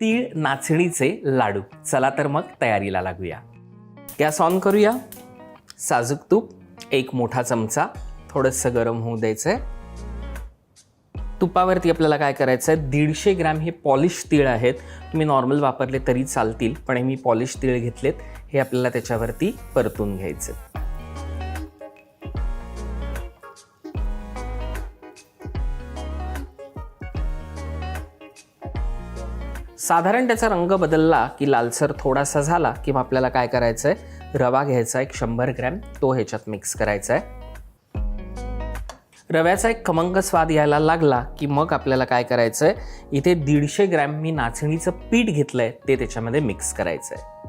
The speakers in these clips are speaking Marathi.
तीळ नाचणीचे लाडू. चला तर मग तयारीला लागूया. गॅस ऑन करूया. साजूक तूप एक मोठा चमचा थोडंसं गरम होऊ द्यायचं आहे तुपावरती आपल्याला काय करायचं आहे दीडशे ग्रॅम हे पॉलिश तीळ आहेत. तुम्ही नॉर्मल वापरले तरी चालतील पण हे मी पॉलिश तीळ घेतलेत. हे आपल्याला त्याच्यावरती परतून घ्यायचं साधारण त्याचा रंग बदलला की लालसर थोडासा झाला की मग आपल्याला काय करायचं आहे रवा घ्यायचा एक शंभर ग्रॅम तो ह्याच्यात मिक्स करायचा आहे रव्याचा एक खमंग स्वाद यायला लागला की मग आपल्याला काय करायचं आहे इथे दीडशे ग्रॅम मी नाचणीचं पीठ घेतलंय ते त्याच्यामध्ये मिक्स करायचं आहे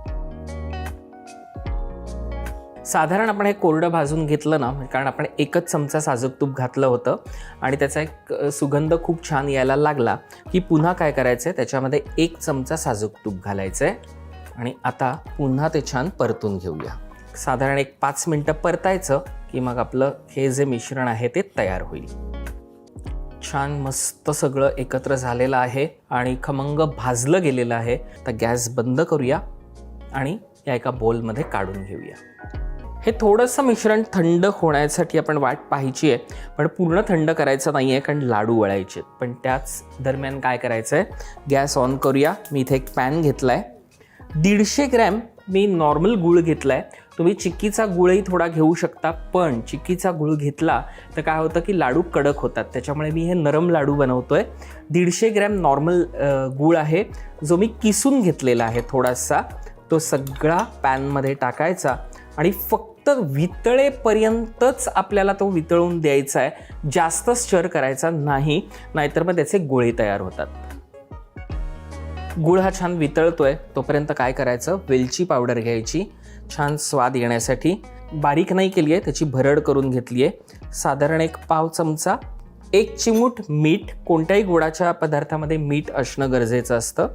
साधारण आपण हे कोरडं भाजून घेतलं ना कारण आपण एकच चमचा साजूक तूप घातलं होतं आणि त्याचा एक सुगंध खूप छान यायला लागला की पुन्हा काय करायचं आहे त्याच्यामध्ये एक चमचा साजूक तूप घालायचं आहे आणि आता पुन्हा ते छान परतून घेऊया. साधारण एक पाच मिनटं परतायचं की मग आपलं हे जे मिश्रण आहे ते तयार होईल. छान मस्त सगळं एकत्र झालेलं आहे आणि खमंग भाजलं गेलेलं आहे. तर गॅस बंद करूया आणि या एका बोलमध्ये काढून घेऊया. हे थोडंसं मिश्रण थंड होण्यासाठी आपण वाट पाहायची आहे. पण पूर्ण थंड करायचं नाही आहे कारण लाडू वळायचे पण त्याच दरम्यान काय करायचं आहे गॅस ऑन करूया. मी इथे एक पॅन घेतला आहे दीडशे ग्रॅम मी नॉर्मल गूळ घेतला आहे तुम्ही चिक्कीचा गुळही थोडा घेऊ शकता पण चिक्कीचा गुळ घेतला तर काय होतं की लाडू कडक होतात. त्याच्यामुळे मी हे नरम लाडू बनवतो आहे दीडशे ग्रॅम नॉर्मल गूळ आहे. जो मी किसून घेतलेला आहे थोडासा. तो सगळा पॅनमध्ये टाकायचा आणि फक्त तर वितळेपर्यंतच आपल्याला तो वितळून द्यायचा आहे. जास्त स्टर करायचा नाही नाहीतर मग त्याचे गोळे तयार होतात. गुळ हा छान वितळतोय तोपर्यंत काय करायचं? वेलची पावडर घ्यायची छान स्वाद येण्यासाठी. बारीक नाही केली आहे त्याची भरड करून घेतली आहे साधारण एक पाव चमचा एक चिमूट मीठ. कोणत्याही गुळाच्या पदार्थामध्ये मीठ असणं गरजेचं असतं.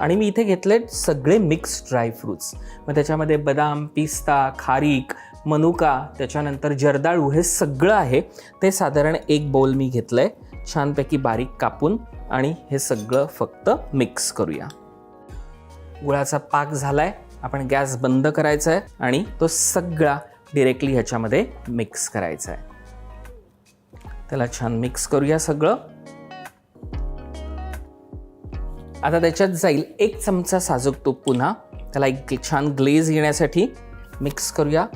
आणि मी इथे घेतले सगळे मिक्स ड्रायफ्रूट्स मग त्याच्यामध्ये बदाम पिस्ता खारीक मनुका त्याच्यानंतर जर्दाळू हे सगळं आहे. ते साधारण एक बोल मी घेतलं आहे छानपैकी बारीक कापून आणि हे सगळं फक्त मिक्स करूया. गुळाचा पाक झालाय. आपण गॅस बंद करायचा आहे आणि तो सगळा डिरेक्टली ह्याच्यामध्ये मिक्स करायचा आहे त्याला छान मिक्स करूया सगळं. आता त्याच्यात जाईल. एक चमचा साजूक तूप पुन्हा. त्याला एक छान ग्लेज येण्यासाठी मिक्स करूया.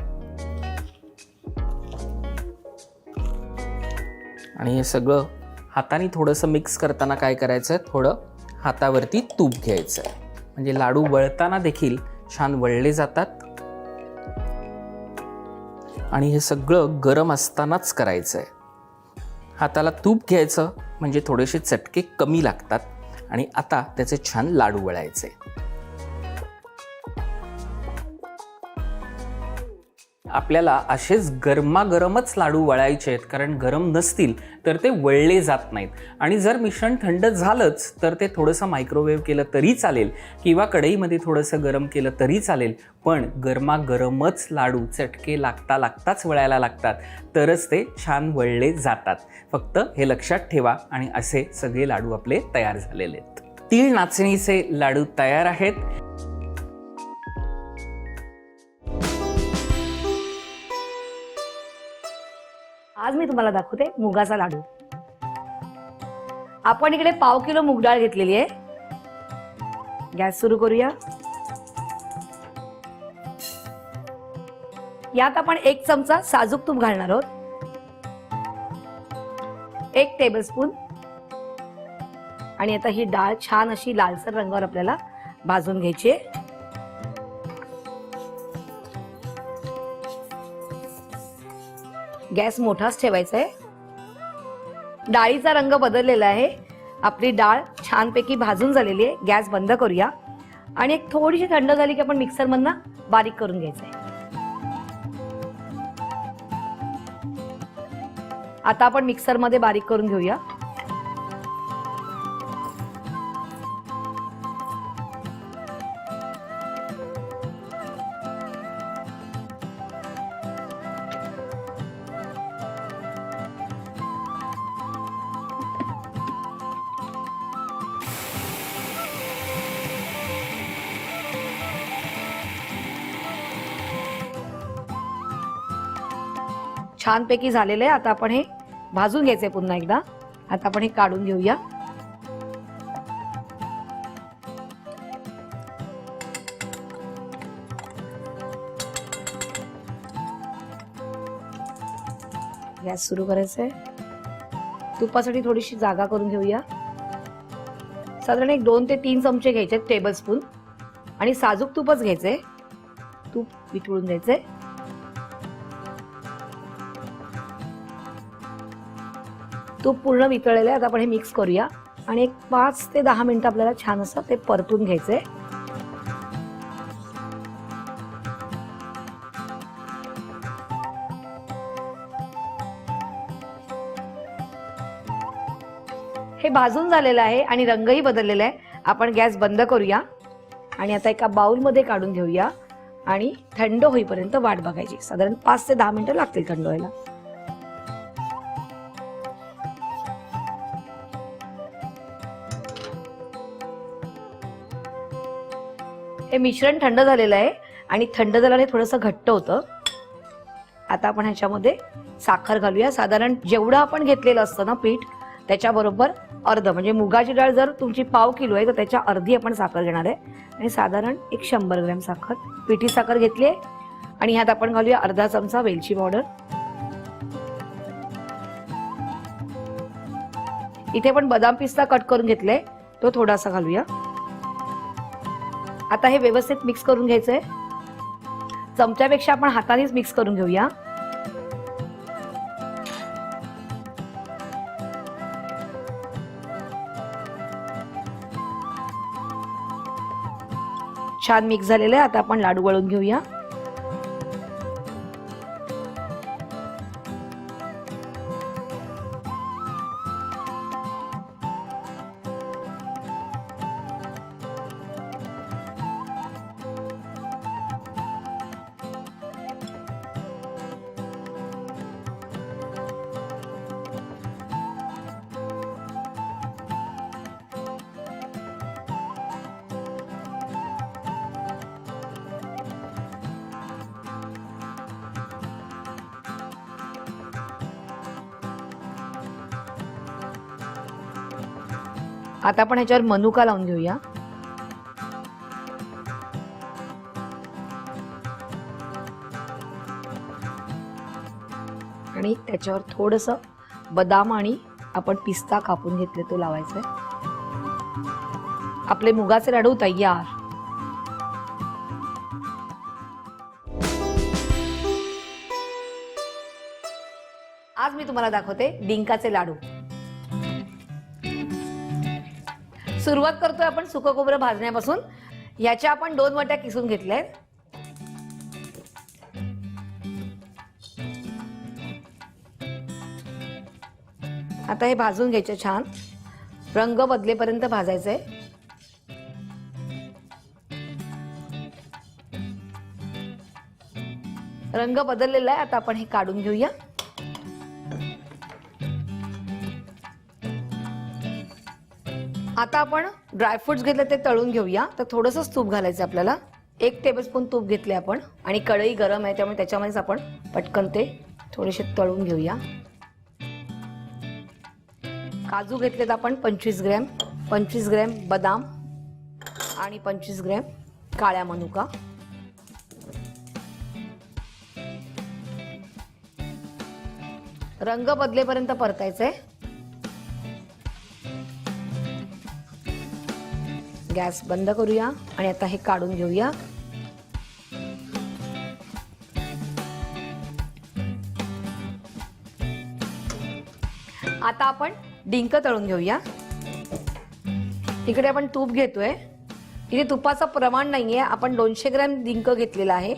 आणि हे सगळं हाताने थोडंसं मिक्स करताना काय करायचं आहे थोडं हातावरती तूप घ्यायचं आहे म्हणजे लाडू वळताना देखील छान वळले जातात. आणि हे सगळं गरम असतानाच करायचं आहे हाताला तूप घ्यायचं म्हणजे थोडेसे चटके कमी लागतात. आणि आता त्याचे छान लाडू वळायचे. आपल्याला असेच गरमागरमच लाडू वळायचे आहेत कारण गरम नसतील तर ते वळले जात नाहीत. आणि जर मिश्रण थंड झालंच तर ते थोडंसं मायक्रोवेव्ह केलं तरी चालेल किंवा कढईमध्ये थोडंसं गरम केलं तरी चालेल पण गरमागरमच लाडू चटके लागता लागताच वळायला लागतात तरच ते छान वळले जातात. फक्त हे लक्षात ठेवा आणि असे सगळे लाडू आपले तयार झालेले आहेत. तीळ नाचणीचे लाडू तयार आहेत. आज मी तुम्हाला दाखवते मुगाचा लाडू. आपण इकडे पाव किलो मूग डाळ घेतलेली आहे. गॅस सुरू करूया. यात आपण एक चमचा साजूक तूप घालणार आहोत. एक टेबलस्पून आणि आता ही डाळ छान अशी लालसर रंगावर आपल्याला भाजून घ्यायची आहे. गॅस मोठाच ठेवायचा आहे डाळीचा रंग बदललेला आहे. आपली डाळ छानपैकी भाजून झालेली आहे. गॅस बंद करूया. आणि एक थोडीशी थंड झाली की आपण मिक्सरमधनं बारीक करून घ्यायचं आहे आता आपण मिक्सरमध्ये बारीक करून घेऊया. छानपैकी झालेलं आहे. आता आपण हे भाजून घ्यायचंय पुन्हा एकदा. आता आपण हे काढून घेऊया. गॅस सुरू करायचा आहे तुपासाठी थोडीशी जागा करून घेऊया. साधारण एक दोन ते तीन चमचे घ्यायचे टेबल स्पून आणि साजूक तूपच घ्यायचंय. तूप वितळून द्यायचंय तूप पूर्ण वितळलेलं आहे. आता आपण हे मिक्स करूया. आणि एक पाच ते दहा मिनिटं आपल्याला छान असं ते परतून घ्यायचंय. हे भाजून झालेलं आहे आणि रंगही बदललेला आहे. आपण गॅस बंद करूया. आणि आता एका बाउलमध्ये काढून घेऊया. आणि थंड होईपर्यंत वाट बघायची. साधारण पाच ते दहा मिनिटं लागतील थंड व्हायला. हे मिश्रण थंड झालेलं आहे आणि थंड झाल्याने थोडंसं घट्ट होतं. आता आपण ह्याच्यामध्ये साखर घालूया. साधारण जेवढं आपण घेतलेलं असतं ना पीठ त्याच्याबरोबर अर्ध. म्हणजे मुगाची डाळ जर तुमची पाव किलो आहे तर त्याच्या अर्धी आपण साखर घेणार आहे. आणि साधारण एक शंभर ग्रॅम साखर पिठी साखर घेतली आहे. आणि ह्यात आपण घालूया अर्धा चमचा वेलची पावडर. इथे आपण बदाम पिस्ता कट करून घेतलाय. तो थोडासा घालूया. आता हे व्यवस्थित मिक्स करून घ्यायचंय. चमच्यापेक्षा आपण हातानेच मिक्स करून घेऊया. छान मिक्स झालेलं आहे. आता आपण लाडू वळून घेऊया. आता आपण ह्याच्यावर मनुका लावून घेऊया. आणि त्याच्यावर थोडस बदाम आणि आपण पिस्ता कापून घेतले तो लावायचा आहे आपले मुगाचे लाडू तयार. आज मी तुम्हाला दाखवते डिंकाचे लाडू. सुरुवात करतोय आपण सुकं खोबरं भाजण्यापासून. याच्या आपण दोन वाट्या किसून घेतल्या आहेत आता हे भाजून घ्यायचे छान. रंग बदलेपर्यंत भाजायचंय. रंग बदललेला आहे आता आपण हे काढून घेऊया. आता आपण ड्रायफ्रुट्स घेतले ते तळून घेऊया. तर थोडंसंच तूप घालायचं आपल्याला. एक टेबलस्पून तूप घेतले आपण. आणि कढई गरम आहे त्यामुळे त्याच्यामध्येच आपण पटकन ते थोडेसे तळून घेऊया. काजू घेतलेत आपण पंचवीस ग्रॅम. पंचवीस ग्रॅम बदाम आणि पंचवीस ग्रॅम काळ्या मनुका. रंग बदलेपर्यंत परतायचं आहे गॅस बंद करूया आणि आता हे काढून घेऊया. आता आपण डिंक तळून घेऊया. इकडे आपण तूप घेतोय. इथे तुपाचं प्रमाण नाहीये. आपण दोनशे ग्रॅम डिंक घेतलेला आहे.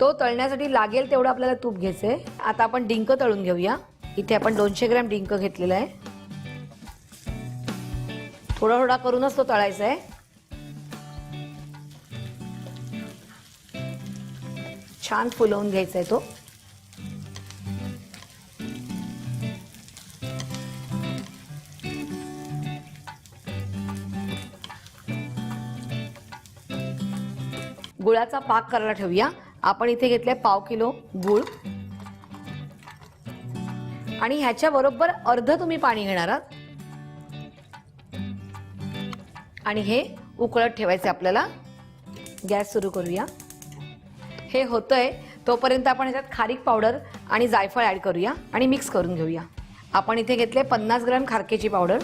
तो तळण्यासाठी लागेल तेवढं आपल्याला तूप घ्यायचंय. आता आपण डिंक तळून घेऊया. इथे आपण दोनशे ग्रॅम डिंक घेतलेला आहे. थोडा थोडा करूनच तो तळायचा आहे छान फुलवून घ्यायचा आहे तो. गुळाचा पाक करायला ठेवूया. आपण इथे घेतलाय पाव किलो गुळ. आणि ह्याच्या बरोबर अर्ध तुम्ही पाणी घेणार आहात. आणि हे उकळत ठेवायचे आपल्याला. गॅस सुरू करूया. हे होतंय तोपर्यंत आपण ह्याच्यात खारीक पावडर आणि जायफळ ॲड करूया आणि मिक्स करून घेऊया. आपण इथे घेतले पन्नास ग्रॅम खारकेची पावडर.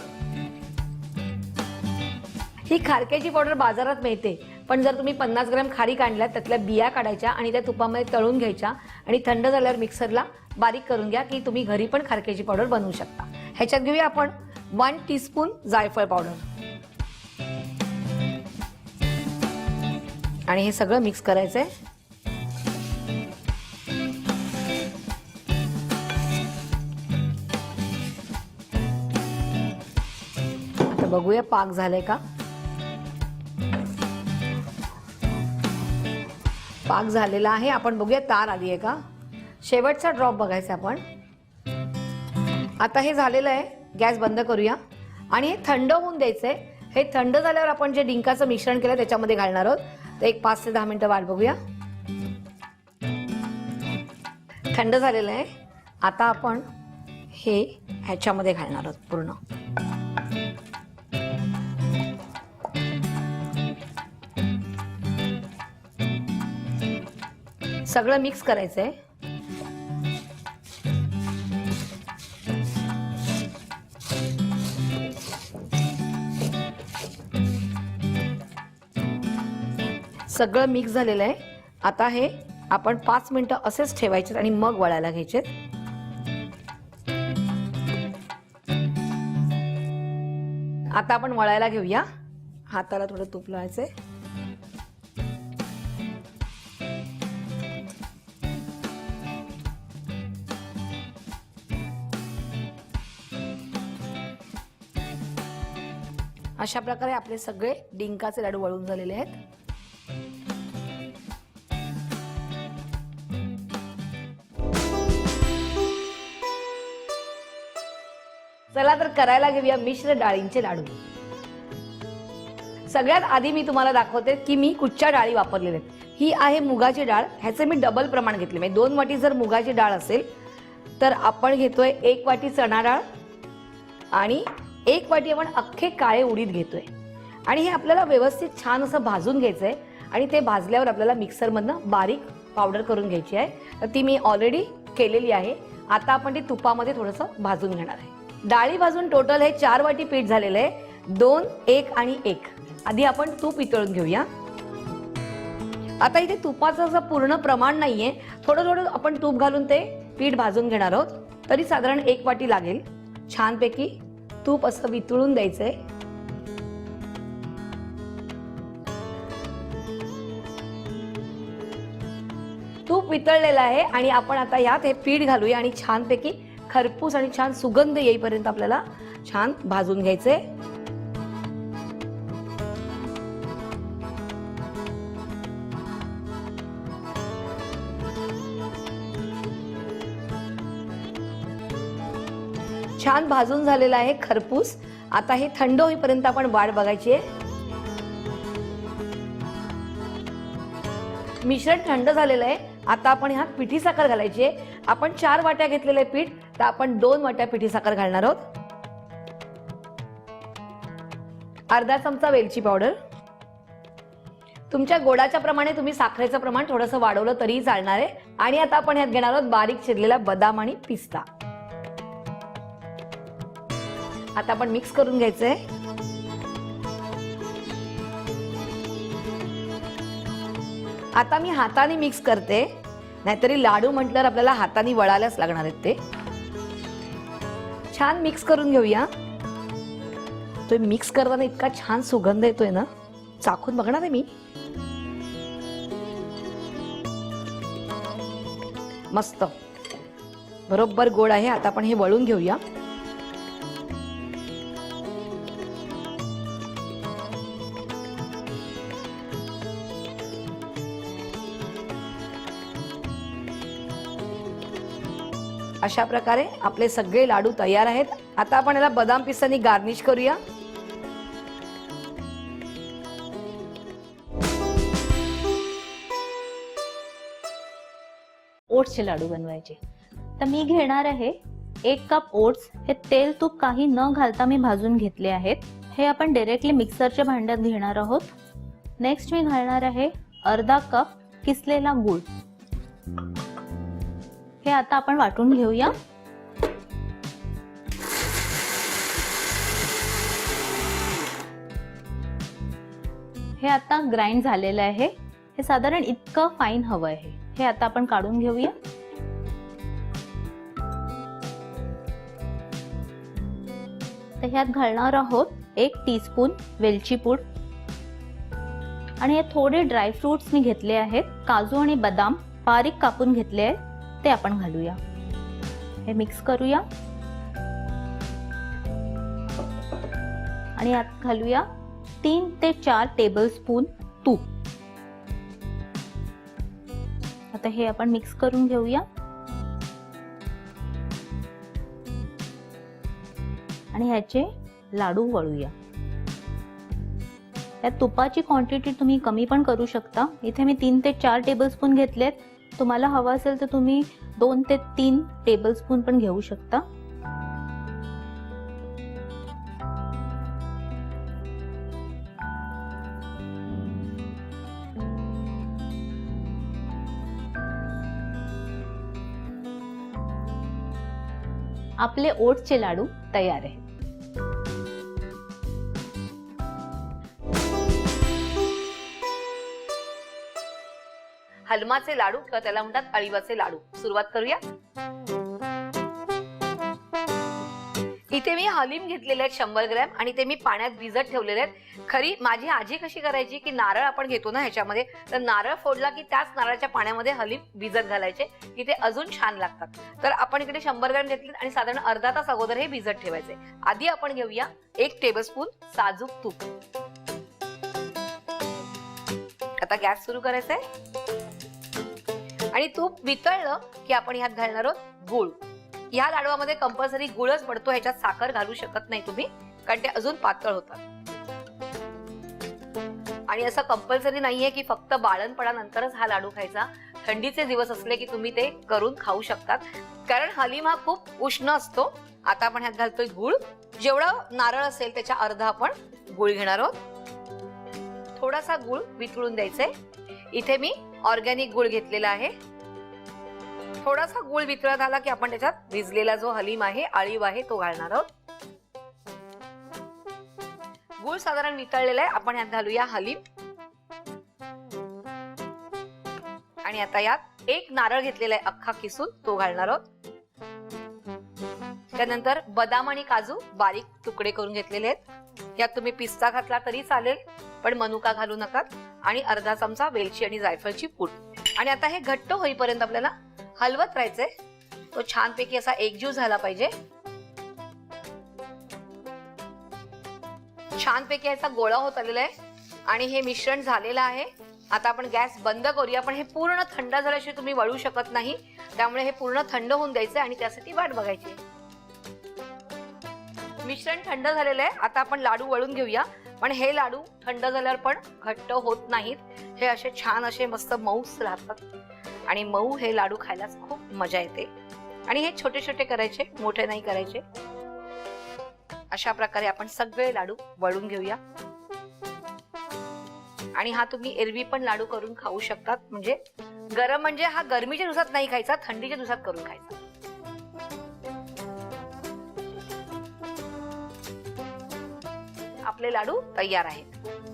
ही खारकेची पावडर बाजारात मिळते पण जर तुम्ही पन्नास ग्रॅम खारीक आणल्या त्यातल्या बिया काढायच्या आणि त्या तुपामध्ये तळून घ्यायच्या आणि थंड झाल्यावर मिक्सरला बारीक करून घ्या की तुम्ही घरी पण खारकेची पावडर बनवू शकता. ह्याच्यात घेऊया आपण वन टीस्पून जायफळ पावडर. आणि हे सगळं मिक्स करायचं आहे बघूया पाक झालाय का? पाक झालेला आहे. आपण बघूया तार आली आहे का? शेवटचा ड्रॉप बघायचा आपण. आता हे झालेलं आहे. गॅस बंद करूया. आणि हे थंड होऊन द्यायचं आहे हे थंड झाल्यावर आपण जे डिंकाचं मिश्रण केलं त्याच्यामध्ये घालणार आहोत. तर एक पाच ते दहा मिनटं वाट बघूया. थंड झालेलं आहे. आता आपण हे ह्याच्यामध्ये घालणार आहोत पूर्ण. सगळं मिक्स करायचंय. सगळं मिक्स झालेलं आहे. आता हे आपण पाच मिनिटं असेच ठेवायचे आणि मग वळायला घ्यायचे आता आपण वळायला घेऊया. हाताला थोडं तूप लावायचंय. अशा प्रकारे आपले सगळे डिंकाचे लाडू वळून झालेले आहेत. चला तर करायला घेऊया मिश्र डाळींचे लाडू. सगळ्यात आधी मी तुम्हाला दाखवते की मी कुठच्या डाळी वापरलेल्या आहेत. ही आहे मुगाची डाळ. ह्याचे मी डबल प्रमाण घेतले. म्हणजे दोन वाटी जर मुगाची डाळ असेल तर आपण घेतोय एक वाटी चणा डाळ आणि एक वाटी आपण अख्खे काळे उडीद घेतोय. आणि हे आपल्याला व्यवस्थित छान असं भाजून घ्यायचं आहे आणि ते भाजल्यावर आपल्याला मिक्सरमधनं बारीक पावडर करून घ्यायची आहे. तर ती मी ऑलरेडी केलेली आहे. आता आपण ती तुपामध्ये थोडंसं भाजून घेणार आहे. डाळी भाजून टोटल हे चार वाटी पीठ झालेलं आहे. दोन एक आणि एक. आधी आपण तूप वितळून घेऊया. आता इथे तुपाचं असं पूर्ण प्रमाण नाहीये. थोडं थोडं आपण तूप घालून ते पीठ भाजून घेणार आहोत. तरी साधारण एक वाटी लागेल. छानपैकी तूप असं वितळून द्यायचंय. तूप वितळलेलं आहे आणि आपण आता यात हे पीठ घालूया आणि छानपैकी खरपूस आणि छान सुगंध येईपर्यंत आपल्याला छान भाजून घ्यायचंय. भाजून झालेलं आहे खरपूस. आता हे थंड होईपर्यंत आपण वाट बघायची आहे. मिश्रण थंड झालेलं आहे. आता आपण ह्यात पिठी साखर घालायची आहे. आपण चार वाट्या घेतलेले पीठ. तर आपण दोन वाट्या पिठी साखर घालणार आहोत. अर्धा चमचा वेलची पावडर. तुमच्या गोडाच्या प्रमाणे तुम्ही साखरेचं प्रमाण थोडंसं वाढवलं तरीही चालणार आहे. आणि आता आपण ह्यात घेणार आहोत बारीक चिरलेला बदाम आणि पिस्ता. आता आपण मिक्स करून घ्यायचंय. आता मी हाताने मिक्स करते. नाहीतरी लाडू म्हटल्यावर आपल्याला हाताने वळायलाच लागणार आहेत ते. छान मिक्स करून घेऊया. तो मिक्स करताना इतका छान सुगंध येतोय ना. चाखून बघणार आहे मी. मस्त. बरोबर गोड आहे. आता आपण हे वळून घेऊया. अशा प्रकारे आपले सगळे लाडू तयार आहेत. आता आपण याला बदाम पिस्तानी गार्निश करूया. ओट्सचे लाडू बनवायचे. तर मी घेणार आहे एक कप ओट्स. हे तेल तूप काही न घालता मी भाजून घेतले आहेत. हे आपण डायरेक्टली मिक्सरच्या भांड्यात घेणार आहोत. नेक्स्ट मी घालणार आहे अर्धा कप किसलेला गूळ. हे आता आपण वाटून घेऊया. हे आता ग्राइंड झालेलं आहे. हे साधारण इतकं फाईन हवं आहे. हे आता आपण काढून घेऊया. तर ह्यात घालणार आहोत एक टीस्पून वेलची पूड. आणि हे थोडे ड्रायफ्रुट्स मी घेतले आहेत. काजू आणि बदाम बारीक कापून घेतले आहेत. ते आपण घालूया. हे मिक्स करूया. आणि यात घालूया तीन ते चार टेबल स्पून तूप. आता हे आपण मिक्स करून घेऊया. आणि ह्याचे लाडू वळूया. या तुपाची क्वांटिटी तुम्ही कमी पण करू शकता. इथे मी तीन ते चार टेबल स्पून घेतलेत. तुम्हाला हवं असेल तर तुम्ही दोन ते तीन टेबलस्पून पण घेऊ शकता. आपले ओटचे लाडू तयार आहेत. हलमाचे लाडू किंवा त्याला म्हणतात अळीवाचे लाडू. सुरुवात करूया. इथे मी हलीम घेतलेले आहेत शंभर ग्रॅम आणि ते मी पाण्यात भिजत ठेवलेले आहेत. खरी माझी आजी कशी करायची की नारळ आपण घेतो ना ह्याच्यामध्ये तर नारळ फोडला की त्याच नारळाच्या पाण्यामध्ये हलीम भिजत घालायचे. की ते अजून छान लागतात. तर आपण इकडे शंभर ग्रॅम घेतले आणि साधारण अर्धा तास अगोदर हे भिजत ठेवायचे. आधी आपण घेऊया एक टेबलस्पून साजूक तूप. आता गॅस सुरू करायचा आहे आणि तूप वितळलं की आपण ह्यात घालणार आहोत गुळ. ह्या लाडवामध्ये कंपल्सरी गुळच पडतो ह्याच्यात साखर घालू शकत नाही तुम्ही कारण ते अजून पातळ होतात. आणि असं कंपल्सरी नाहीये की फक्त बाळणपणानंतरच हा लाडू खायचा. थंडीचे दिवस असले की तुम्ही ते करून खाऊ शकतात. कारण हलीम हा खूप उष्ण असतो. आता आपण ह्यात घालतोय गुळ. जेवढं नारळ असेल त्याच्या अर्धा आपण गुळ घेणार आहोत. थोडासा गुळ वितळून द्यायचंय. इथे मी ऑर्गॅनिक गुळ घेतलेला आहे. थोडासा गुळ वितळत आला की आपण त्याच्यात भिजलेला जो हलीम आहे आळीव आहे तो घालणार आहोत. गुळ साधारण वितळलेला आहे. आपण यात घालूया हलीम. आणि आता यात एक नारळ घेतलेला आहे अख्खा किसून तो घालणार आहोत. त्यानंतर बदाम आणि काजू बारीक तुकडे करून घेतलेले आहेत. यात तुम्ही पिस्ता घातला तरी चालेल. पण मनुका घालू नका आणि अर्धा चमचा वेलची आणि जायफळची पूड. आणि आता हे घट्ट होईपर्यंत आपल्याला हलवत राहायचंय. तो छानपैकी असा एकजीव झाला पाहिजे. छानपैकी याचा गोळा होत आलेला आहे. आणि हे मिश्रण झालेलं आहे. आता आपण गॅस बंद करूया. पण हे पूर्ण थंड झाल्याशिवाय तुम्ही वळू शकत नाही. त्यामुळे हे पूर्ण थंड होऊन द्यायचं आणि त्यासाठी वाट बघायची मिश्रण थंड झालेलं आहे. आता आपण लाडू वळून घेऊया. पण हे लाडू थंड झाल्यावर पण घट्ट होत नाहीत. हे असे छान असे मस्त मऊच राहतात. आणि मऊ हे लाडू खायलाच खूप मजा येते. आणि हे छोटे छोटे करायचे मोठे नाही करायचे. अशा प्रकारे आपण सगळे लाडू वळून घेऊया. आणि हा तुम्ही एरवी पण लाडू करून खाऊ शकतात. म्हणजे गरम म्हणजे हा गरमीच्या दिवसात नाही खायचा थंडीच्या दिवसात करून खायचा. आपले लाडू तयार आहेत.